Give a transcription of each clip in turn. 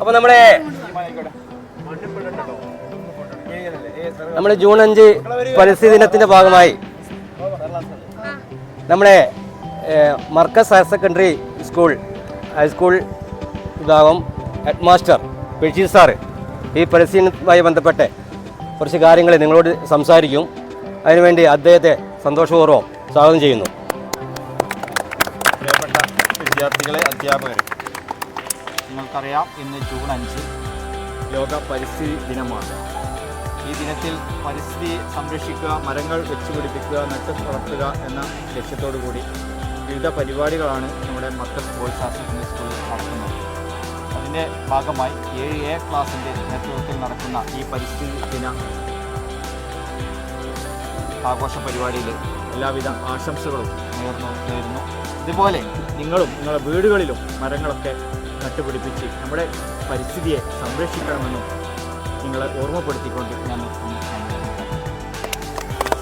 അപ്പോൾ നമ്മുടെ നമ്മുടെ ജൂൺ അഞ്ച് പരിസ്ഥിതി ദിനത്തിന്റെ ഭാഗമായി നമ്മുടെ Markaz higher secondary school high school വിഭാഗം ഹെഡ് മാസ്റ്റർ ബഷീർ സാറ് ഈ പരിസ്ഥിതിയുമായി ബന്ധപ്പെട്ട് കുറച്ച് കാര്യങ്ങൾ നിങ്ങളോട് സംസാരിക്കും. അതിനുവേണ്ടി അദ്ദേഹത്തെ സന്തോഷപൂർവം സ്വാഗതം ചെയ്യുന്നു. പ്രിയപ്പെട്ട വിദ്യാർത്ഥികളെ അധ്യാപകരെ നിങ്ങൾക്കറിയാം ഇന്ന് ജൂൺ അഞ്ച്. ലോക പരിസ്ഥിതി ദിനമാണ്. ഈ ദിനത്തിൽ പരിസ്ഥിതി സംരക്ഷിക്കുക മരങ്ങൾ വെച്ചുപിടിപ്പിക്കുക നട്ടു വളർത്തുക എന്ന ലക്ഷ്യത്തോടു കൂടി വിവിധ പരിപാടികളാണ് നമ്മുടെ മക്കൾ ബോയ്സ് ഹയർ സ്കൂളിൽ നടത്തുന്നത്. അതിന്റെ ഭാഗമായി ഏഴ് എ ക്ലാസിന്റെ നേതൃത്വത്തിൽ നടക്കുന്ന ഈ പരിസ്ഥിതി ദിന ആഘോഷ പരിപാടിയിൽ എല്ലാവിധ ആശംസകളും നേർന്നു നേരുന്നു ഇതുപോലെ നിങ്ങളും നിങ്ങളുടെ വീടുകളിലും മരങ്ങളൊക്കെ നട്ടുപിടിപ്പിച്ച് നമ്മുടെ പരിസ്ഥിതിയെ സംരക്ഷിക്കണമെന്നും നിങ്ങളെ ഓർമ്മപ്പെടുത്തിക്കൊണ്ട് ഞാൻ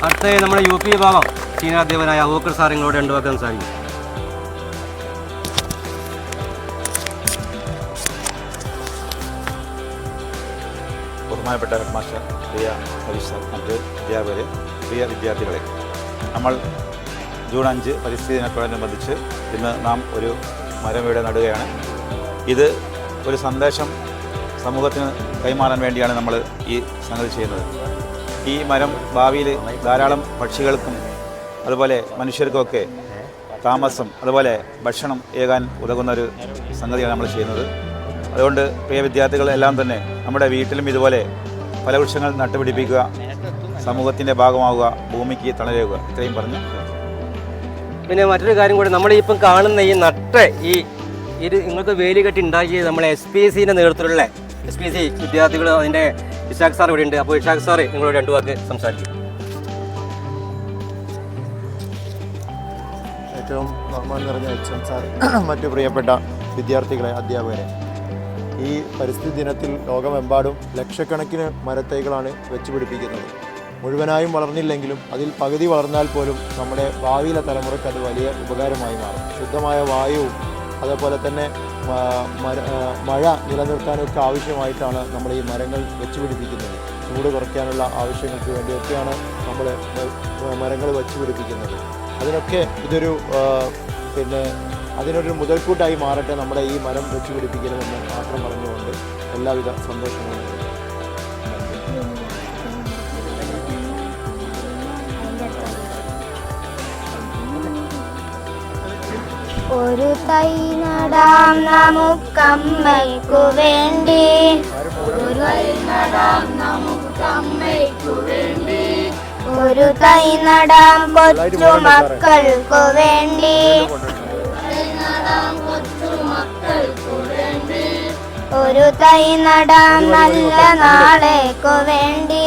അടുത്ത നമ്മുടെ യു പി വിഭാഗം ചീനാധ്യപനായ അബൂക്കർ സാർ നിങ്ങളോട് വാക്ക് സംസാരിക്കും. ബഹുമാനപ്പെട്ട ഹെഡ് മാസ്റ്റർ പ്രിയ പരീക്ഷ മറ്റ് അധ്യാപകരെ പ്രിയ വിദ്യാർത്ഥികളെ നമ്മൾ ജൂൺ അഞ്ച് പരിസ്ഥിതി ദിനത്തോടനുബന്ധിച്ച് ഇന്ന് നാം ഒരു മരം ഇവിടെ നടുകയാണ്. ഇത് ഒരു സന്ദേശം സമൂഹത്തിന് കൈമാറാൻ വേണ്ടിയാണ് നമ്മൾ ഈ സംഗതി ചെയ്യുന്നത്. ഈ മരം ഭാവിയിൽ ധാരാളം പക്ഷികൾക്കും അതുപോലെ മനുഷ്യർക്കുമൊക്കെ താമസം അതുപോലെ ഭക്ഷണം ഏകാൻ ഉതകുന്ന ഒരു സംഗതിയാണ് നമ്മൾ ചെയ്യുന്നത്. അതുകൊണ്ട് പ്രിയ വിദ്യാർത്ഥികളെല്ലാം തന്നെ നമ്മുടെ വീട്ടിലും ഇതുപോലെ ഫലവൃക്ഷങ്ങൾ നട്ടുപിടിപ്പിക്കുക സമൂഹത്തിന്റെ ഭാഗമാവുക ഭൂമിക്ക് തണലേകുക ഇത്രയും പറഞ്ഞു പിന്നെ മറ്റൊരു കാര്യം കൂടി നമ്മളിപ്പം കാണുന്ന ഈ നട്ട് ഈ ഇത് നിങ്ങൾക്ക് വേലി കെട്ടി ഉണ്ടാക്കി നമ്മളെ എസ് പി എസ് സിന്റെ നേതൃത്വത്തിലുള്ള എസ് പി എസ് സി വിദ്യാർത്ഥികൾ അതിന്റെ ഇഷാഖ് സാർ ഇവിടെ ഉണ്ട് അപ്പോൾ വിശാഖ് സാർ നിങ്ങളോട് രണ്ടു വാക്ക് സംസാരിക്കും. ഏറ്റവും ബഹുമാനം നിറഞ്ഞ എച്ച് എം സാർ മറ്റു പ്രിയപ്പെട്ട വിദ്യാർത്ഥികളെ അധ്യാപകരെ. ഈ പരിസ്ഥിതി ദിനത്തിൽ ലോകമെമ്പാടും ലക്ഷക്കണക്കിന് മരത്തൈകളാണ് വെച്ചുപിടിപ്പിക്കുന്നത് മുഴുവനായും വളർന്നില്ലെങ്കിലും അതിൽ പകുതി വളർന്നാൽ പോലും നമ്മുടെ ഭാവിയിലെ തലമുറയ്ക്ക് അത് വലിയ ഉപകാരമായി മാറും. ശുദ്ധമായ വായുവും അതേപോലെ തന്നെ മഴ നിലനിർത്താനൊക്കെ ആവശ്യമായിട്ടാണ് നമ്മൾ ഈ മരങ്ങൾ വെച്ചുപിടിപ്പിക്കുന്നത്. ചൂട് കുറയ്ക്കാനുള്ള ആവശ്യങ്ങൾക്ക് വേണ്ടിയൊക്കെയാണ് നമ്മൾ മരങ്ങൾ വെച്ചുപിടിപ്പിക്കുന്നത്. അതിനൊക്കെ ഇതൊരു പിന്നെ അതിനൊരു മുതൽക്കൂട്ടായി മാറട്ടെ നമ്മുടെ ഈ മരം വെച്ചുപിടിപ്പിക്കണമെന്ന് മാത്രം പറഞ്ഞുകൊണ്ട് എല്ലാവിധ സന്തോഷങ്ങളും. ഒരു തൈ നടാം നമുക്കമ്മയ്ക്കു വേണ്ടി. ഒരു തൈ നടാം നമുക്കമ്മയ്ക്കു വേണ്ടി. ഒരു തൈ നടാം കൊച്ചു മക്കൾക്കു വേണ്ടി. ഒരു തൈ നടാം നല്ല നാളേക്കു വേണ്ടി.